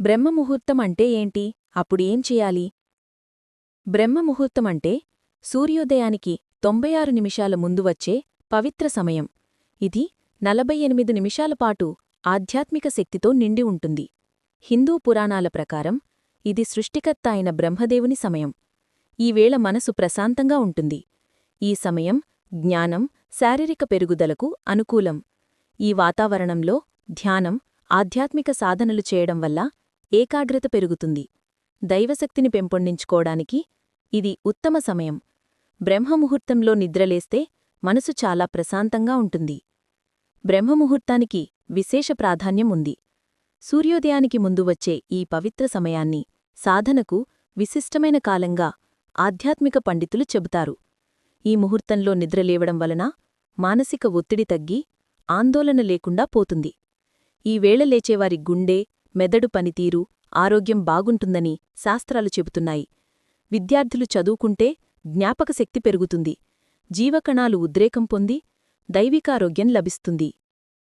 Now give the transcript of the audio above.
బ్రహ్మముహూర్తం అంటే ఏంటి? అప్పుడు ఏం చెయ్యాలి బ్రహ్మముహూర్తం అంటే సూర్యోదయానికి తొంభై ఆరు నిమిషాల ముందు వచ్చే పవిత్ర సమయం. ఇది నలభై ఎనిమిది నిమిషాల పాటు ఆధ్యాత్మిక శక్తితో నిండి ఉంటుంది. హిందూ పురాణాల ప్రకారం ఇది సృష్టికర్త అయిన బ్రహ్మదేవుని సమయం. ఈవేళ మనసు ప్రశాంతంగా ఉంటుంది. ఈ సమయం జ్ఞానం శారీరక పెరుగుదలకు అనుకూలం. ఈ వాతావరణంలో ధ్యానం ఆధ్యాత్మిక సాధనలు చేయడం వల్ల ఏకాగ్రత పెరుగుతుంది. దైవశక్తిని పెంపొందించుకోవడానికి ఇది ఉత్తమ సమయం. బ్రహ్మముహూర్తంలో నిద్రలేస్తే మనసు చాలా ప్రశాంతంగా ఉంటుంది. బ్రహ్మముహూర్తానికి విశేష ప్రాధాన్యం ఉంది. సూర్యోదయానికి ముందు వచ్చే ఈ పవిత్ర సమయాన్ని సాధనకు విశిష్టమైన కాలంగా ఆధ్యాత్మిక పండితులు చెబుతారు. ఈ ముహూర్తంలో నిద్రలేవడం వలన మానసిక ఒత్తిడి తగ్గి ఆందోళన లేకుండా పోతుంది. ఈ వేళ లేచేవారి గుండె మెదడు పనితీరు ఆరోగ్యం బాగుంటుందని శాస్త్రాలు చెబుతున్నాయి. విద్యార్థులు చదువుకుంటే జ్ఞాపకశక్తి పెరుగుతుంది. జీవకణాలు ఉద్రేకం పొంది దైవికారోగ్యం లభిస్తుంది.